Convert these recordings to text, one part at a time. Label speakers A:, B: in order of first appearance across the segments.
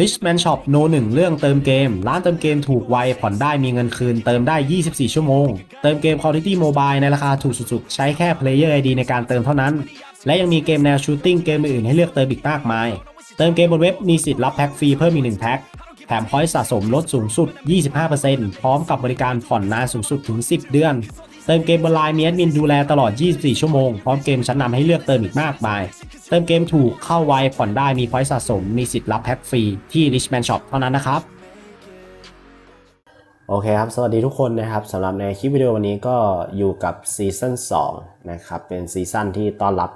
A: Richman Shop No 1เรื่องเติมเกม ร้านเติมเกมถูกไว ผ่อนได้มีเงินคืน เติมได้ 24 ชั่วโมง เติมเกม Quality Mobile ในราคาถูกสุดๆ ใช้แค่ Player ID ในการเติมเท่านั้น และยังมีเกมแนวชูตติ้งเกมอื่นให้เลือกเติมอีกมากมาย เติมเกมบนเว็บมีสิทธิ์รับแพ็กฟรีเพิ่มอีก1แพ็คแถมพอยต์สะสมลดสูงสุด 25%พร้อมกับบริการผ่อนนานสูงสุดถึง 10 เดือน เติมเกมบนไลน์มีแอดมินดูแลตลอด 24 ชั่วโมง พร้อมเกมชั้นนำให้เลือกเติมอีกมากมาย เติมเกมถูกเข้าไวผ่อนได้มีพอยต์สะสม มีสิทธิ์รับแพ็กฟรีที่ Richman Shop เท่านั้นนะครับ โอเคครับ สวัสดีทุกคนนะครับสำหรับในคลิปวิดีโอวันนี้ก็อยู่กับซีซั่น2นะครับ เป็นซีซั่นที่ต้อนรับ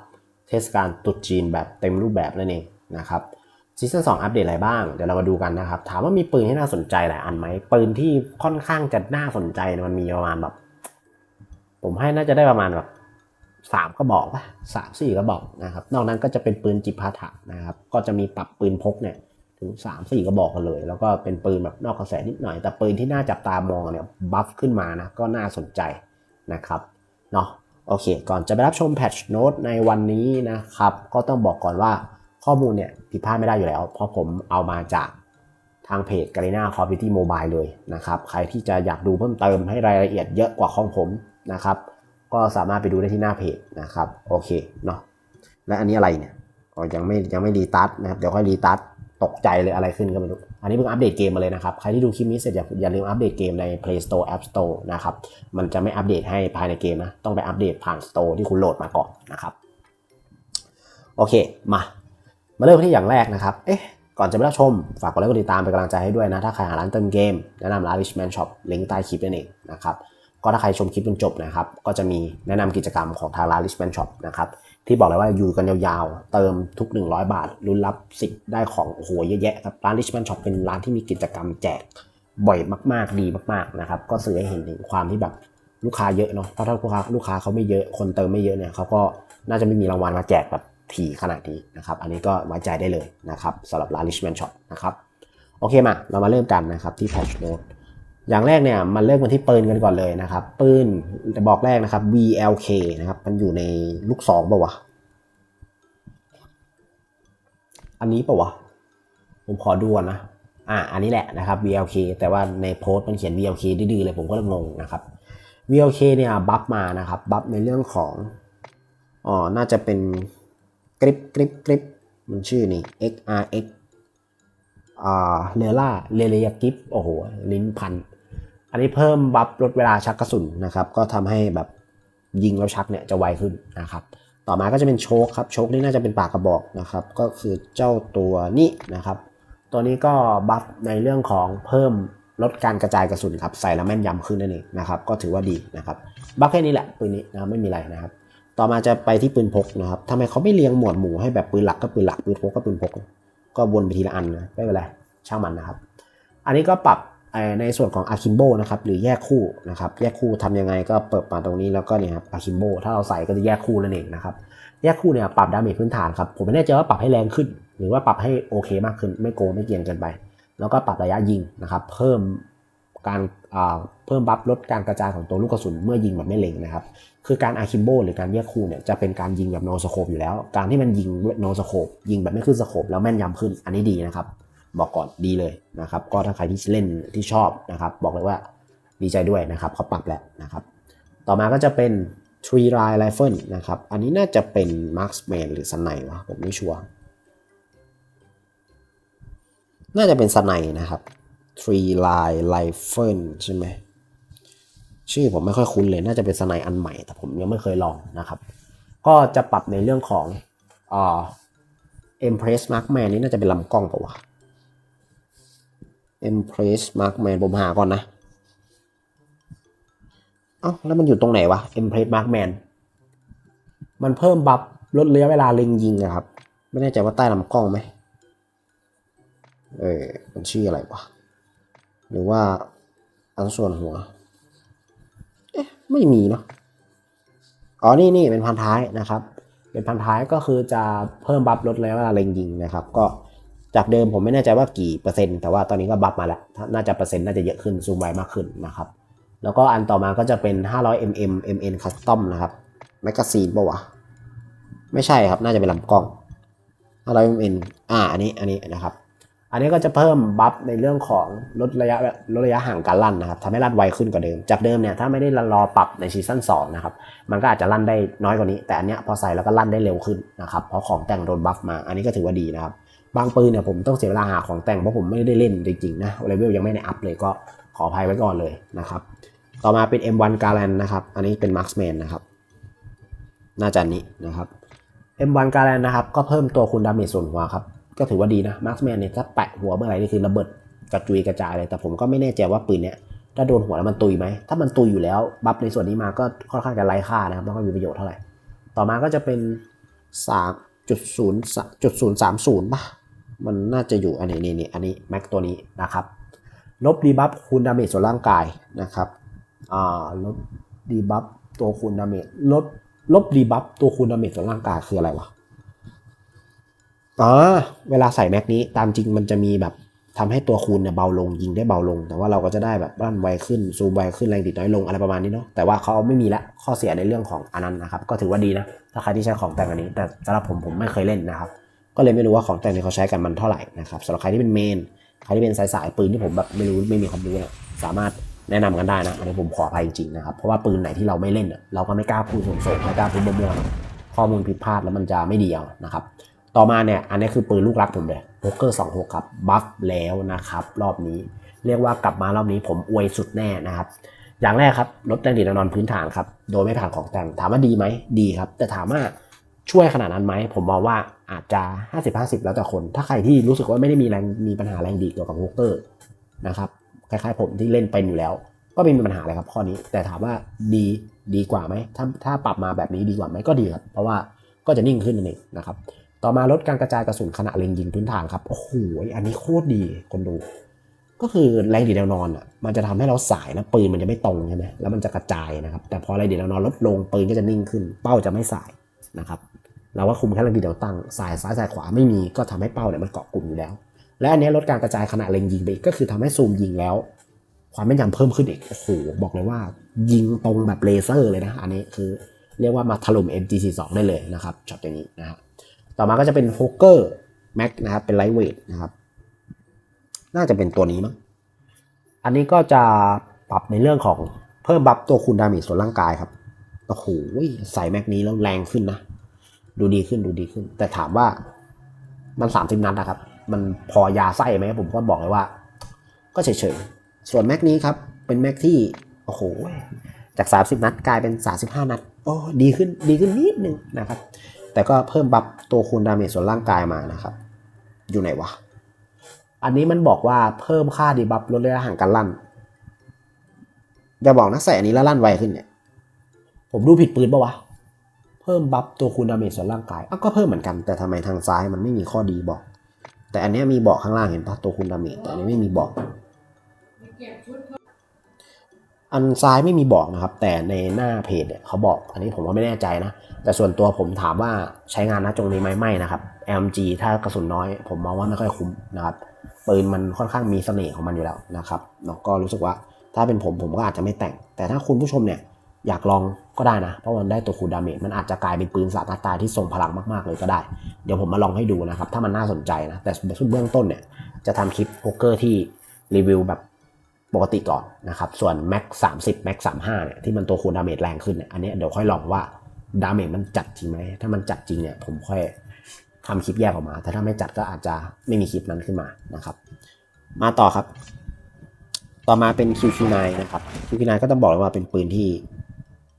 A: เทศกาลตรุษจีนแบบเต็มรูปแบบนั่นเองนะครับซีซั่น2อัปเดตอะไรบ้าง เดี๋ยวเรามาดูกันนะครับ ถามว่ามีปืนที่น่าสนใจหลายอันไหมปืนที่ค่อนข้างจะน่าสนใจมันมีประมาณแบบ ผมให้น่าจะได้ประมาณแบบ สามกระบอกป่ะสามสี่กระบอกนะครับ นอกนั้นก็จะเป็นปืนจิปาถะนะครับ ก็จะมีปรับปืนพกเนี่ยถึงสามสี่กระบอกกันเลย แล้วก็เป็นปืนแบบนอกกระแสนิดหน่อย แต่ปืนที่น่าจับตามองเนี่ยบัฟขึ้นมานะก็น่าสนใจนะครับเนาะโอเค ก่อนจะไปรับชมแพทช์โน้ตในวันนี้นะครับ ก็ต้องบอกก่อนว่าข้อมูลเนี่ยผิดพลาดไม่ได้อยู่แล้ว เพราะผมเอามาจากทางเพจ g a r e n a c o m p u t y Mobile เลยนะครับ ใครที่จะอยากดูเพิ่มเติมให้รายละเอียดเยอะกว่าของผมนะครับ ก็สามารถไปดูได้ที่หน้าเพจนะครับโอเคเนาะและอันนี้อะไรเนี่ยยังไม่ยังไม่รีตัสนะครับเดี๋ยวค่อยรีตัสตกใจเลยอะไรขึ้นก็ไม่รู้ อันนี้เพิ่งอัปเดตเกมมาเลยนะครับ ใครที่ดูคลิปนี้เสร็จอย่าอย่าลืมอัปเดตเกมใน Play Store App Store นะครับ มันจะไม่อัปเดตให้ภายในเกมนะ ต้องไปอัปเดตผ่าน Store ที่คุณโหลดมาก่อนนะครับ โอเค มา มาเริ่มที่อย่างแรกนะครับ เอ๊ะ ก่อนจะไปรับชม ฝากกดไลค์กดติดตามเป็นกำลังใจให้ด้วยนะ ถ้าใครหาร้านเติมเกม แนะนำร้าน Richman Shop ลิงก์ใต้คลิปนั่นเองนะครับ ก็ถ้าใครชมคลิปจนจบนะครับ ก็จะมีแนะนำกิจกรรมของทางร้าน Richman Shop นะครับที่บอกเลยว่าอยู่กันยาวๆ เติมทุก 100 บาทรุ่นรับสิทธิ์ได้ของโอ้โหเยอะแยะครับร้าน Richman Shop เป็นร้านที่มีกิจกรรมแจกบ่อยมากๆดีมากๆนะครับก็สื่อให้เห็นถึงความที่แบบลูกค้าเยอะเนาะเพราะถ้าลูกค้าลูกค้าเขาไม่เยอะคนเติมไม่เยอะเนี่ยเขาก็น่าจะไม่มีรางวัลมาแจกแบบถี่ขนาดนี้นะครับอันนี้ก็ไว้ใจได้เลยนะครับสำหรับร้าน Richman Shop นะครับโอเคมาเรามาเริ่มกันนะครับที่ Patch Note อย่างแรกเนี่ยมันเริ่มกันที่ปืนกันก่อนเลยนะครับปืนจะบอกแรกนะครับ VLK นะครับมันอยู่ในลูกซองป่าวะอันนี้ป่าวะผมขอดูก่อนนะอ่าอันนี้แหละนะครับ VLK แต่ว่าในโพสต์มันเขียน VLK ดื้อๆเลยผมก็เลยงงนะครับ VLK เนี่ยบัฟมานะครับบัฟในเรื่องของอ๋อน่าจะเป็นกริปกริปกริปมันชื่อนี่ XRX อ่าเลล่าเลเลียกิฟโอ้โห ลิ้นพัน อันนี้เพิ่มบัฟลดเวลาชักกระสุนนะครับก็ทำให้แบบยิงแล้วชักเนี่ยจะไวขึ้นนะครับต่อมาก็จะเป็นโชคครับโชคนี่น่าจะเป็นปากกระบอกนะครับก็คือเจ้าตัวนี้นะครับตัวนี้ก็บัฟในเรื่องของเพิ่มลดการกระจายกระสุนครับใส่แล้วแม่นยำขึ้นนั่นเองนะครับก็ถือว่าดีนะครับบัฟแค่นี้แหละปืนนี้นะไม่มีอะไรนะครับต่อมาจะไปที่ปืนพกนะครับทำไมเขาไม่เรียงหมวดหมู่ให้แบบปืนหลักก็ปืนหลักปืนพกก็ปืนพก ก็วนไปทีละอันนะไม่เป็นไรช่างมันนะครับ อันนี้ก็ปรับ ในส่วนของ Akimbo นะครับหรือแยกคู่นะครับแยกคู่ทำยังไงก็เปิดมาตรงนี้แล้วก็เนี่ยครับ Akimbo ถ้าเราใส่ก็จะแยกคู่นั่นเองนะครับแยกคู่เนี่ยปรับดาเมจพื้นฐานครับผมไม่แน่ใจว่าปรับให้แรงขึ้น หรือว่าปรับให้โอเคมากขึ้นไม่โกงไม่เกียนเกินไป แล้วก็ปรับระยะยิงนะครับเพิ่มการเพิ่มบัฟลดการกระจายของตัวลูกกระสุนเมื่อยิงแบบไม่เล็งนะครับคือการอาคิมโบหรือการแยกคู่เนี่ยจะเป็นการยิงแบบโนสโคปอยู่แล้ว การที่มันยิงโนสโคปยิงแบบไม่ขึ้นสโคปแล้วแม่นยำขึ้นอันนี้ดีนะครับ บอกก่อนดีเลยนะครับ ก็ถ้าใครที่เล่นที่ชอบนะครับ บอกเลยว่าดีใจด้วยนะครับเขาปรับแล้วนะครับ ต่อมาก็จะเป็น Tree Line Rifle นะครับ อันนี้น่าจะเป็น Marksman หรือสไนวะผมไม่ชัวร์น่าจะเป็นสไนนะครับ Tree Line Rifle ใช่ไหมชื่อผมไม่ค่อยคุ้นเลย น่าจะเป็นสไนอันใหม่ แต่ผมยังไม่เคยลองนะครับ ก็จะปรับในเรื่องของอ่า Empress Markman นี่น่าจะเป็นลำกล้องปะวะ Empress Markman ผมหาก่อนนะ เอ้าแล้วมันอยู่ตรงไหนวะ Empress Markman มันเพิ่มบัฟลดระยะเวลาเล็งยิงอะครับ ไม่แน่ใจว่าใต้ลำกล้องไหม เออมันชื่ออะไรวะ หรือว่าอันส่วนหัวไม่มีเนาะ อ๋อ นี่นี่เป็นพันท้ายนะครับ เป็นพันท้ายก็คือจะเพิ่มบัฟลดระยะเวลาเล็งยิงนะครับ ก็ จากเดิมผมไม่แน่ใจว่ากี่เปอร์เซ็นต์แต่ว่าตอนนี้ก็บัฟมาแล้ว น่าจะเปอร์เซ็นต์น่าจะเยอะขึ้นซูมไวมากขึ้นนะครับแล้วก็อันต่อมาก็จะเป็น 500 mm mn custom นะครับแมกกาซีนปะวะไม่ใช่ครับน่าจะเป็นลำกล้อง 500 mm อ่าอันนี้อันนี้นะครับอันอันนี้ก็จะเพิ่มบัฟในเรื่องของลดระยะลดระยะห่างการลั่นนะครับทำให้ลั่นไวขึ้นกว่าเดิม จากเดิมเนี่ยถ้าไม่ได้รอปรับในซีซั่น2นะครับมันก็อาจจะลั่นได้น้อยกว่านี้ แต่อันเนี้ยพอใส่แล้วก็ลั่นได้เร็วขึ้นนะครับเพราะของแต่งโดนบัฟมา อันนี้ก็ถือว่าดีนะครับ บางปืนเนี่ยผมต้องเสียเวลาหาของแต่งเพราะผมไม่ได้เล่นจริงๆนะเลเวลยังไม่ได้อัพเลยก็ขออภัยไว้ก่อนเลยนะครับ ต่อมาเป็น M1 g a r a n นะครับ อันนี้เป็น Marksman นะครับน่าจะนนี้นะครับ M1 g a r a n นะครับ ก็เพิ่มตัวคูณดาเมจส่วนหัวครับ ก็ถือว่าดีนะ Marksman เนี่ยถ้าแปะหัวเมื่อไหร่นี่คือระเบิดกระจุยกระจายเลย แต่ผมก็ไม่แน่ใจว่าปืนเนี่ยถ้าโดนหัวแล้วมันตุยไหม ถ้ามันตุยอยู่แล้ว บัฟในส่วนนี้มาก็ค่อนข้างจะไร้ค่านะครับไม่ค่อยมีประโยชน์เท่าไหร่ ต่อมาก็จะเป็น3.0จุด030ป่ะ มันน่าจะอยู่อันนี้นี่นี่อันนี้แม็กตัวนี้นะครับ ลบดีบัฟคูณดาเมจส่วนร่างกายนะครับอ่าลบดีบัฟตัวคูณดาเมจลดลบดีบัฟตัวคูณดาเมจส่วนร่างกายคืออะไรวะอ๋อเวลาใส่แม็กนี้ตามจริงมันจะมีแบบทำให้ตัวคูณเนี่ยเบาลงยิงได้เบาลง แต่ว่าเราก็จะได้แบบลั่นไวขึ้นซูมไวขึ้นแรงดิดน้อยลงอะไรประมาณนี้เนาะแต่ว่าเขาไม่มีละข้อเสียในเรื่องของอันนั้นนะครับ ก็ถือว่าดีนะ ถ้าใครที่ใช้ของแต่งอันนี้ แต่สำหรับผมผมไม่เคยเล่นนะครับ ก็เลยไม่รู้ว่าของแต่งที่เขาใช้กันมันเท่าไหร่นะครับสำหรับใครที่เป็นเมนใครที่เป็นสายสายปืนที่ผมแบบไม่รู้ไม่มีความรู้เนี่ยสามารถแนะนำกันได้นะอันนี้ผมขออภัยจริงๆนะครับเพราะว่าปืนไหนที่เราไม่เล่นเราก็ไม่กล้าพูดส่งๆไม่กล้าพูดมั่วๆข้อมูลผิดพลาดแล้วมันจะไม่ดีเอานะครับต่อมาเนี่ยอันนี้คือปืนลูกรักผมเลยโป๊กเกอร์26ครับบัฟแล้วนะครับรอบนี้เรียกว่ากลับมารอบนี้ผมอวยสุดแน่นะครับอย่างแรกครับลดแรงดีดแน่นอนพื้นฐานครับโดยไม่ผ่านของแต่งถามว่าดีไหมดีครับ แต่ถามว่า ช่วยขนาดนั้นไหม ผมมองว่าอาจจะ 50-50 แล้วแต่คน ถ้าใครที่รู้สึกว่าไม่ได้มีแรงมีปัญหาแรงดีเกี่ยวกับโฮกเกอร์นะครับคล้ายๆผมที่เล่นเป็นอยู่แล้ว ก็ไม่มีปัญหาอะไรครับข้อนี้ แต่ถามว่าดีดีกว่าไหมถ้าถ้าปรับมาแบบนี้ดีกว่าไหมก็ดีครับ เพราะว่าก็จะนิ่งขึ้นนั่นเองนะครับ ต่อมาลดการกระจายกระสุนขณะเล็งยิงพื้นฐานครับ โอ้โห อันนี้โคตรดีคนดู ก็คือแรงดีดแนวนอนอะ มันจะทำให้เราสายนะปืนมันจะไม่ตรงใช่ไหมแล้วมันจะกระจายนะครับ แต่พอแรงดีดแนวนอนลดลงปืนก็จะนิ่งขึ้น เป้าจะไม่สาย นะครับเราว่าคุมแค่แรงดีดแนวตั้งสายซ้ายสายขวาไม่มีก็ทำให้เป้าเนี่ยมันเกาะกลุ่มอยู่แล้ว และอันนี้ลดการกระจายขณะเล็งยิงไปอีกก็คือทำให้ซูมยิงแล้ว ความแม่นยำเพิ่มขึ้นอีกโอ้โหบอกเลยว่า ยิงตรงแบบเลเซอร์เลยนะ อันนี้คือเรียกว่ามาถล่ม MG42 ได้เลยนะครับช็อตอย่างนี้นะครับต่อมาก็จะเป็นโฮเกอร์แม็กนะครับเป็นไลท์เวทนะครับน่าจะเป็นตัวนี้มั้งอันนี้ก็จะปรับในเรื่องของเพิ่มบัฟตัวคูณดาเมจส่วนร่างกายครับโอ้โหใส่แม็กนี้แล้วแรงขึ้นนะ ดูดีขึ้นดูดีขึ้น แต่ถามว่ามันสามสิบนัดนะครับ มันพอยาไส้ไหมผมก็บอกเลยว่า ก็เฉยๆ ส่วนแม็กนี้ครับ เป็นแม็กที่ โอ้โห จาก 30 นัดกลายเป็น 35 นัด โอ้ดีขึ้นดีขึ้นนิดนึงนะครับ แต่ก็เพิ่มบัฟตัวคูณดาเมจส่วนร่างกายมานะครับ อยู่ไหนวะ อันนี้มันบอกว่าเพิ่มค่าดีบัฟลดระยะห่างการลั่นอย่าบอกนะใส่อันนี้แล้วลั่นไวขึ้นเนี่ย ผมดูผิดปืนปะวะ พิ่มบัฟตัวคูณดาเมจส่วนร่างกายก็เพิ่มเหมือนกัน แต่ทำไมทางซ้ายมันไม่มีข้อดีบอก แต่อันนี้มีบอกข้างล่างเห็นปะตัวคูณดาเมจแต่อันนี้ไม่มีบอก อันซ้ายไม่มีบอกนะครับ แต่ในหน้าเพจเนี่ยเขาบอก อันนี้ผมก็ไม่แน่ใจนะ แต่ส่วนตัวผมถามว่าใช้งานน้าจงนี้ไหมไม่นะครับ LMG ถ้ากระสุนน้อย ผมมองว่าไม่ค่อยคุ้มนะครับปืนมันค่อนข้างมีเสน่ห์ของมันอยู่แล้วนะครับแล้วก็รู้สึกว่าถ้าเป็นผมผมก็อาจจะไม่แต่ง แต่ถ้าคุณผู้ชมเนี่ย อยากลองก็ได้นะ เพราะมันได้ตัวคูดาเมจมันอาจจะกลายเป็นปืนสาดตายที่ทรงพลังมากๆเลยก็ได้ เดี๋ยวผมมาลองให้ดูนะครับ ถ้ามันน่าสนใจนะ แต่เบื้องต้นเนี่ย จะทำคลิปโฮกเกอร์ที่รีวิวแบบปกติก่อนนะครับ ส่วน Max 30 Max 35เนี่ยที่มันตัวคูดาเมจแรงขึ้นเนี่ยอันนี้เดี๋ยวค่อยลองว่าดาเมจมันจัดจริงไหมถ้ามันจัดจริงเนี่ยผมค่อยทำคลิปแยกออกมา แต่ถ้าไม่จัดก็อาจจะไม่มีคลิปนั้นขึ้นมานะครับ มาต่อครับ ต่อมาเป็น QQ9 นะครับ QQ9 ก็ต้องบอกเลยว่าเป็นปืนที่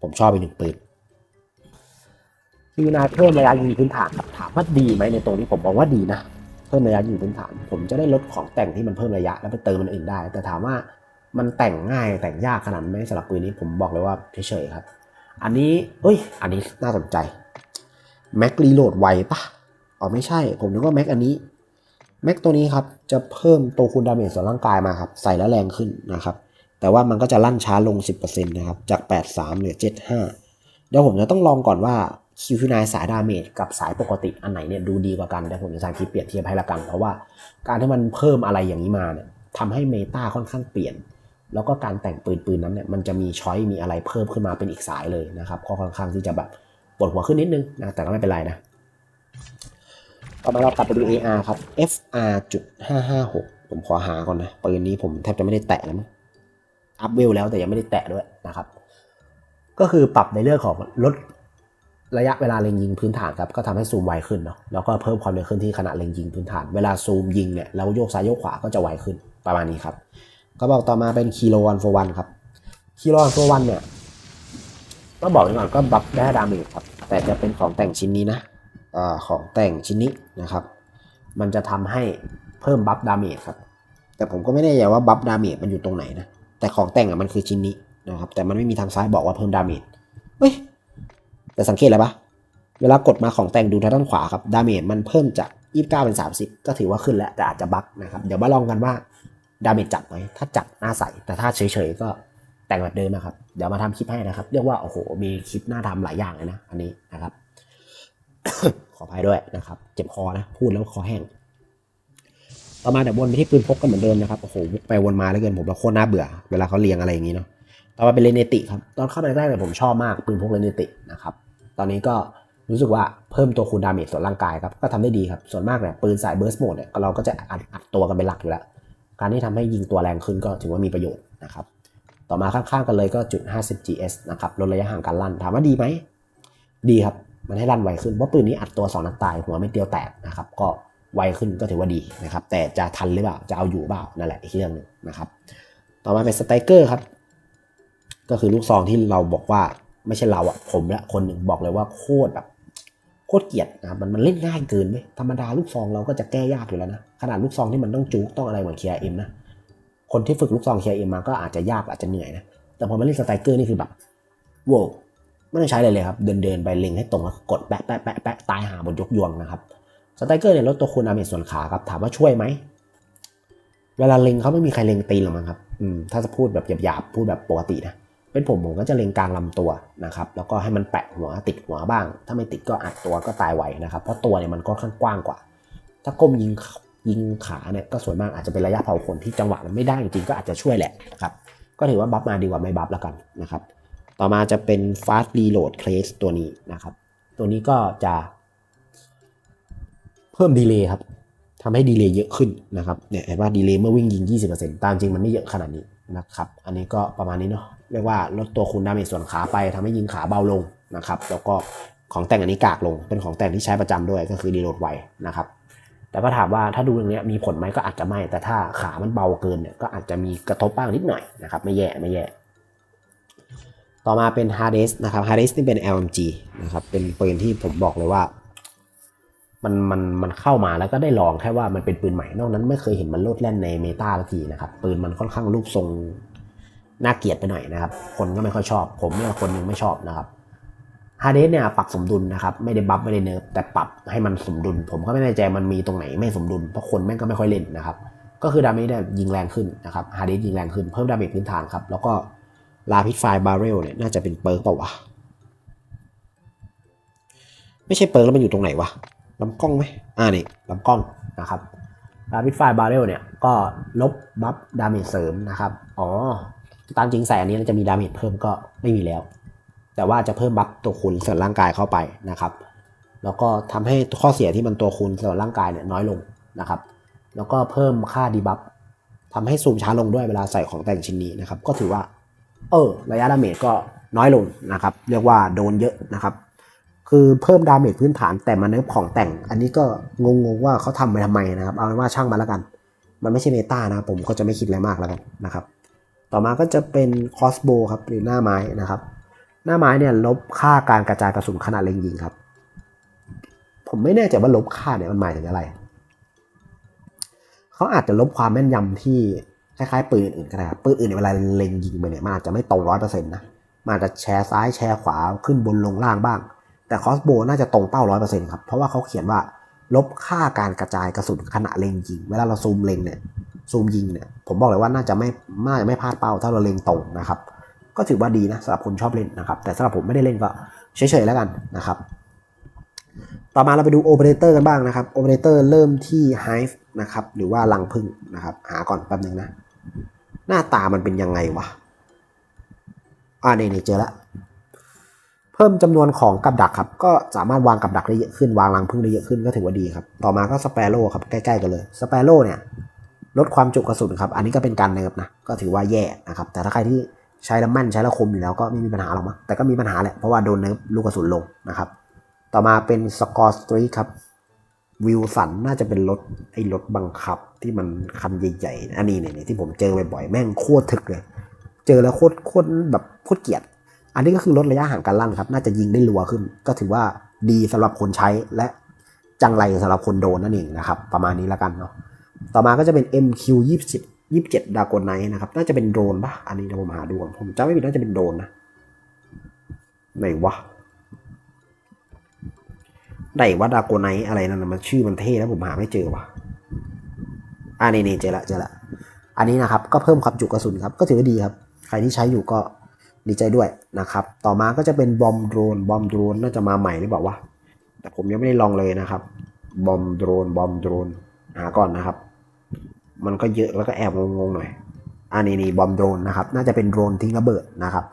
A: ผมชอบอีกหนึ่งปืน QQ9 เพิ่มระยะยิงพื้นฐานครับถามว่าดีไหมในตรงนี้ผมบอกว่าดีนะเพิ่มระยะยิงพื้นฐาน ผมจะได้ลดของแต่งที่มันเพิ่มระยะแล้วไปเติมมันอื่นได้ แต่ถามว่ามันแต่งง่ายแต่งยากขนาดไหมสำหรับปืนนี้ผมบอกเลยว่าเฉยๆครับ อันนี้เอ้ย อันนี้น่าสนใจแม็กรีโหลดไวปะอ๋อไม่ใช่ ผมนึกว่าแม็กอันนี้แม็กตัวนี้ครับจะเพิ่มตัวคูณดาเมจส่วนร่างกายมาครับใส่แล้วแรงขึ้นนะครับ แต่ว่ามันก็จะลั่นช้าลง 10%นะครับจาก 83เหลือ 75 เดี๋ยวผมจะต้องลองก่อนว่า QQ9 สายดาเมจกับสายปกติอันไหนเนี่ยดูดีกว่ากันเดี๋ยวผมจะสร้างคลิปเปรียบเทียบให้ละกัน เพราะว่าการที่มันเพิ่มอะไรอย่างนี้มาเนี่ยทำให้เมตาค่อนข้างเปลี่ยน แล้วก็การแต่งปืนปืนนั้นเนี่ยมันจะมีช้อยมีอะไรเพิ่มขึ้นมาเป็นอีกสายเลยนะครับก็ค่อนข้างที่จะแบบปวดหัวขึ้นนิดนึงนะแต่ก็ไม่เป็นไรนะต่อมาเรากลับไปดู AR ครับ FR.556 ผมขอหาก่อนนะปืนนี้ผมแทบจะไม่ได้แตะแล้ว อัพเวลแล้วแต่ยังไม่ได้แตะด้วยนะครับ ก็คือปรับในเรื่องของลดระยะเวลาเล็งยิงพื้นฐานครับก็ทำให้ซูมไวขึ้นเนาะแล้วก็เพิ่มความเร็วขึ้นที่ขณะเล็งยิงพื้นฐาน เวลาซูมยิงเนี่ยแล้วโยกซ้ายโยกขวาก็จะไวขึ้นประมาณนี้ครับก็บอกต่อมาเป็นคีโลวันโฟวันครับคีโลวันโฟวันเนี่ยต้องบอกไว้ก่อนก็บัฟได้ดาเมจครับแต่จะเป็นของแต่งชิ้นนี้นะอของแต่งชิ้นนี้นะครับ มันจะทำให้เพิ่มบัฟดาเมจครับแต่ผมก็ไม่แน่ใจว่าบัฟดาเมจมันอยู่ตรงไหนนะ แต่ของแต่งอะมันคือชิ้นนี้นะครับ แต่มันไม่มีทางซ้ายบอกว่าเพิ่มดาเมจเฮ้ยแต่สังเกตอะไรปะเวลากดมาของแต่งดูทางด้านขวาครับดาเมจมันเพิ่มจาก29เป็น 30 ก็ถือว่าขึ้นแล้วแต่อาจจะบั๊กนะครับ เดี๋ยวมาลองกันว่าดาเมจจัดไหมถ้าจัดน่าใส่แต่ถ้าเฉยๆก็แต่งแบบเดิมนะครับ เดี๋ยวมาทำคลิปให้นะครับ เรียกว่าโอ้โห มีคลิปน่าทำหลายอย่างเลยนะ อันนี้นะครับ ขออภัยด้วยนะครับ เจ็บคอนะ พูดแล้วคอแห้ง ต่อมาเดี๋ยววนไปที่ปืนพกกันเหมือนเดิมนะครับโอ้โหไปวนมาแล้วเกินผมว่าโคตรน่าเบื่อ เวลาเขาเรียงอะไรอย่างนี้เนาะต่อมาเป็นเลเนติครับตอนเข้าไปแรกๆเนี่ยผมชอบมากปืนพกเลเนตินะครับตอนนี้ก็รู้สึกว่าเพิ่มตัวคูณดาเมจส่วนร่างกายครับก็ทำได้ดีครับส่วนมากเนี่ยปืนสายเบิร์สโหมดเนี่ยเราก็จะอัดอัดตัวกันเป็นหลักอยู่แล้ว การที่ทำให้ยิงตัวแรงขึ้นก็ถือว่ามีประโยชน์นะครับต่อมาข้างๆกันเลยก็จุด 50 GS นะครับลดระยะห่างการลั่นถามว่าดีไหมดีครับมันให้ลั่นไวขึ้นเพราะปืนนี้อัดตัว2นัดตายหัวไม่เดียวแตกนะครับก็ ไวขึ้นก็ถือว่าดีนะครับ แต่จะทันหรือเปล่า จะเอาอยู่เปล่า นั่นแหละอีกเรื่องหนึงนะครับ ต่อมาเป็นสไตรเกอร์ครับ ก็คือลูกซองที่เราบอกว่าไม่ใช่เราอะผมและคนหนึ่งบอกเลยว่าโคตรแบบโคตรเกลียดนะมันมันเล่นง่ายเกินไหมธรรมดาลูกซองเราก็จะแก้ยากอยู่แล้วนะ ขนาดลูกซองที่มันต้องจุกต้องอะไรเหมือน KRM นะ คนที่ฝึกลูกซอง KRM มมาก็อาจจะยากอาจจะเหนื่อยนะ แต่พอมาเล่นสไตรเกอร์นี่คือแบบโว้ไม่ต้องใช้เลยเลยครับ เดินเดินไปเล็งให้ตรงแล้วกดแปะแปะแปะแปะตายหาบนยกยวงนะครับ สไตรเกอร์เนี่ยลดตัวคูณดาเมจส่วนขาครับ ถามว่าช่วยไหม เวลาเล็งเขาไม่มีใครเล็งตีนหรอกมั้งครับอืมถ้าจะพูดแบบหยาบๆ พูดแบบปกตินะ เป็นผมผมก็จะเล็งกลางลำตัวนะครับ แล้วก็ให้มันแปะหัวติดหัวบ้าง ถ้าไม่ติดก็อัดตัวก็ตายไวนะครับ เพราะตัวเนี่ยมันก็ค่อนข้างกว้างกว่า ถ้าก้มยิงยิงขาเนี่ยก็ส่วนมากอาจจะเป็นระยะเผาขนที่จังหวะมันไม่ได้จริงๆก็อาจจะช่วยแหละนะครับ ก็ถือว่าบัฟมาดีกว่าไม่บัฟแล้วกันนะครับ ต่อมาจะเป็น fast reload case ตัวนี้นะครับ ตัวนี้ก็จะ เพิ่มดีเลย์ครับทำให้ดีเลย์เยอะขึ้นนะครับเนี่ยเห็นว่าดีเลย์เมื่อวิ่งยิง 20%ตามจริงมันไม่เยอะขนาดนี้นะครับอันนี้ก็ประมาณนี้เนาะเรียกว่าลดตัวคูณดาเมจส่วนขาไปทำให้ยิงขาเบาลงนะครับแล้วก็ของแต่งอันนี้กากลง เป็นของแต่งที่ใช้ประจำด้วยก็คือดีโหลดไวนะครับแต่ก็ถามว่าถ้าดูอย่างนี้มีผลไหมก็อาจจะไม่ แต่ถ้าขามันเบาเกินเนี่ยก็อาจจะมีกระทบบ้างนิดหน่อยนะครับไม่แย่ไม่แย่ ต่อมาเป็น h a r d e s นะครับ h a r d e s นี่เป็น LMG นะครับเป็นปืนที่ผมบอกเลยว่า มันมันมันเข้ามาแล้วก็ได้ลองแค่ว่ามันเป็นปืนใหม่นอกนั้นไม่เคยเห็นมันโลดแล่นในเมตาสักทีนะครับปืนมันค่อนข้างรูปทรงน่าเกลียดไปหน่อยนะครับ คนก็ไม่ค่อยชอบ ผมเนี่ยคนหนึงไม่ชอบนะครับฮาเดสเนี่ยปรับสมดุลนะครับไม่ได้บัฟไม่ได้เนิร์ฟแต่ปรับให้มันสมดุล ผมก็ไม่แน่ใจมันมีตรงไหนไม่สมดุลเพราะคนแม่งก็ไม่ค่อยเล่นนะครับ ก็คือดาเมจเนี่ยยิงแรงขึ้นนะครับฮาเดสยิงแรงขึ้นเพิ่มดาเมจพื้นฐานครับแล้วก็ลาพิษไฟบาร์เรลเนี่ยน่าจะเป็นเปิร์กเปล่าวะไม่ใช่เปิร์กแล้วมันอยู่ตรงไหนวะ ลำกล้องไหมอ่านี่ลำกล้องนะครับดาวิดไฟบาร์เรลเนี่ยก็ลบบัฟดาเมจเสริมนะครับ อ๋อ ตามจริงใส่อันนี้จะมีดาเมจเพิ่มก็ไม่มีแล้ว แต่ว่าจะเพิ่มบัฟตัวคูณส่วนร่างกายเข้าไปนะครับ แล้วก็ทำให้ข้อเสียที่มันตัวคูณส่วนร่างกายเนี่ยน้อยลงนะครับ แล้วก็เพิ่มค่าดีบัฟทำให้ซูมช้าลงด้วยเวลาใส่ของแต่งชิ้นนี้นะครับ ก็ถือว่า เออ ระยะดาเมจก็น้อยลงนะครับ เรียกว่าโดนเยอะนะครับ คือเพิ่มดาเมจพื้นฐานแต่มาเนิฟของแต่ง อันนี้ก็งงๆว่าเขาทำไปทำไมนะครับ เอาเป็นว่าช่างมาแล้วกัน มันไม่ใช่เมตานะผมก็จะไม่คิดอะไรมากแล้วกันนะครับ ต่อมาก็จะเป็นคอสโบครับหรือหน้าไม้นะครับ หน้าไม้เนี่ยลบค่าการกระจายกระสุนขนาดเล็งยิงครับ ผมไม่แน่ใจว่าลบค่าเนี่ยมันหมายถึงอะไร เขาอาจจะลบความแม่นยำที่คล้ายๆปืนอื่นก็ได้ครับปืนอื่นเนี่ยเวลาเล็งยิงไปเนี่ยมันอาจจะไม่ตรงร้อยเปอร์เซ็นต์นะมันอาจจะแชร์ซ้ายแชร์ขวาขึ้นบนลงล่างบ้าง แต่คอสโบน่าจะตรงเป้าร้อยเปอร์เซ็นต์ครับ เพราะว่าเขาเขียนว่าลบค่าการกระจายกระสุนขณะเล็งยิง เวลาเราซูมเล็งเนี่ยซูมยิงเนี่ยผมบอกเลยว่าน่าจะไม่น่าจะไม่พลาดเป้าถ้าเราเล็งตรงนะครับ ก็ถือว่าดีนะสำหรับคนชอบเล่นนะครับ แต่สำหรับผมไม่ได้เล่นก็เฉยๆแล้วกันนะครับ ต่อมาเราไปดูโอเปอเรเตอร์กันบ้างนะครับโอเปอเรเตอร์เริ่มที่ Hive นะครับหรือว่าลังพึ่งนะครับ หาก่อนแป๊บนึงนะ หน้าตามันเป็นยังไงวะอ่านี่นี่เจอละ เพิ่มจำนวนของกับดักครับก็สามารถวางกับดักได้เยอะขึ้นวางรังพึ่งได้เยอะขึ้นก็ถือว่าดีครับต่อมาก็สเปโร่ครับใกล้ๆกันเลยสเปโร่เนี่ยลดความจุกระสุนครับอันนี้ก็เป็นการเนิร์ฟนะก็ถือว่าแย่นะครับแต่ถ้าใครที่ใช้แล้วแม่นใช้แล้วคมอยู่แล้วก็ไม่มีปัญหาหรอกมั้งแต่ก็มีปัญหาแหละเพราะว่าโดนเนิร์ฟลูกกระสุนลงนะครับต่อมาเป็นสกอร์สตรีครับวิวสันน่าจะเป็นรถไอ้รถบังคับที่มันคันใหญ่ๆอันนี้เนี่ยที่ผมเจอบ่อยๆแม่งโคตรถึกเลย เจอแล้วโคตรโคตรแบบโคตรเกลียด อันนี้ก็คือลดระยะห่างการลั่นครับ น่าจะยิงได้รัวขึ้น ก็ถือว่าดีสำหรับคนใช้และจังไรสำหรับคนโดนนั่นเองนะครับ ประมาณนี้แล้วกันเนาะ ต่อมาก็จะเป็น MQ 20 27ดากอนไนนะครับ น่าจะเป็นโดรนปะอันนี้เดี๋ยวผมหาดูผมจำไม่ผิดน่าจะเป็นโดรนนะ ไหนวะ ไหนว่าดากอนไนอะไรนั่นนะมันชื่อมันเท่แล้วผมหาไม่เจอวะอ่านี่นี่เจอละเจอละ อันนี้นะครับ ก็เพิ่มความจุกระสุนครับ ก็ถือว่าดีครับ ใครที่ใช้อยู่ก็ ดีใจด้วยนะครับ ต่อมาก็จะเป็นบอมโดรนบอมโดรนน่าจะมาใหม่หรือเปล่าวะแต่ผมยังไม่ได้ลองเลยนะครับบอมโดรนบอมโดรนหาก่อนนะครับ มันก็เยอะแล้วก็แอบงงๆหน่อยอันนี้นี่บอมโดรนนะครับ น่าจะเป็นโดรนทิ้งระเบิดนะครับ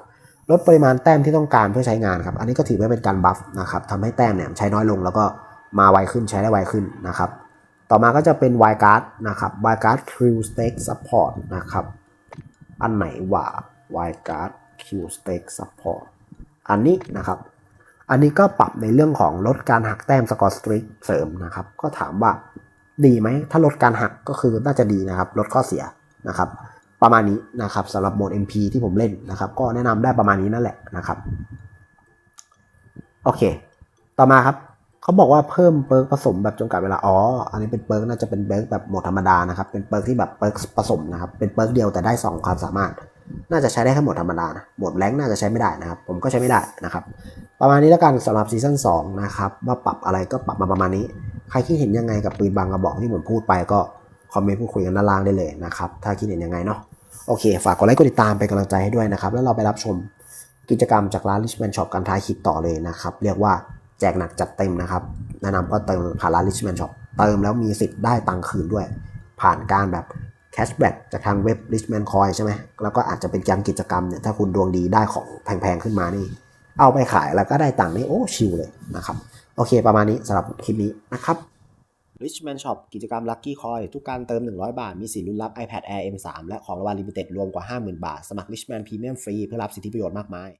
A: ลดปริมาณแต้มที่ต้องการเพื่อใช้งานครับอันนี้ก็ถือว่าเป็นการบัฟนะครับทำให้แต้มเนี่ยใช้น้อยลงแล้วก็มาไวขึ้นใช้ได้ไวขึ้นนะครับ ต่อมาก็จะเป็น w i การ์ดนะครับ w i การ์ด Q Stake Support นะครับ อันไหนว่า w i การ์ด Q Stake Support อันนี้นะครับ อันนี้ก็ปรับในเรื่องของลดการหักแต้มสกอร์สตรีกเสริมนะครับ ก็ถามว่าดีไหม ถ้าลดการหักก็คือน่าจะดีนะครับ ลดข้อเสียนะครับ ประมาณนี้นะครับสำหรับโหมด MP ที่ผมเล่นนะครับ ก็แนะนำได้ประมาณนี้นั่นแหละนะครับ โอเค ต่อมาครับเขาบอกว่าเพิ่มเปิร์กผสมแบบจำกัดเวลา อ๋อ อันนี้เป็นเปิร์กน่าจะเป็นเปิร์กแบบโหมดธรรมดานะครับ เป็นเปิร์กที่แบบเปิร์กผสมนะครับ เป็นเปิร์กเดียวแต่ได้ 2 ความสามารถ น่าจะใช้ได้แค่โหมดธรรมดานะโหมดแรงน่าจะใช้ไม่ได้นะครับ ผมก็ใช้ไม่ได้นะครับ ประมาณนี้แล้วกันสำหรับซีซั่น2นะครับว่าปรับอะไรก็ปรับมาประมาณนี้ ใครคิดเห็นยังไงกับปืนบางกระบอกที่ผมพูดไปก็คอมเมนต์พูดคุยกันด้านล่างได้เลยนะครับ ถ้าคิดเห็นยังไงเนาะโอเค ฝากกดไลค์กดติดตามเป็นกำลังใจให้ด้วยนะครับ แล้วเราไปรับชมกิจกรรมจากร้าน Richman Shop กันท้ายคลิปต่อเลยนะครับ เรียกว่าแจกหนักจัดเต็มนะครับ แนะนำก็เติมผ่านร้าน Richman Shop เติมแล้วมีสิทธิ์ได้ตังค์คืนด้วย ผ่านการแบบ แคชแบ็กจากทางเว็บ Richman Coin ใช่ไหมแล้วก็อาจจะเป็นการกิจกรรมเนี่ยถ้าคุณดวงดีได้ของแพงๆขึ้นมานี่ เอาไปขายแล้วก็ได้ตังค์นี่โอ้ชิลเลยนะครับ โอเคประมาณนี้สำหรับคลิปนี้นะครับ Richman Shop กิจกรรม Lucky Coin ทุกการเติม 100 บาท มีสิทธิ์ลุ้นรับ iPad Air M3 และของรางวัลลิมิเต็ดรวมกว่า 50,000 บาท สมัคร Richman Premium ฟรีเพื่อรับสิทธิประโยชน์มากมาย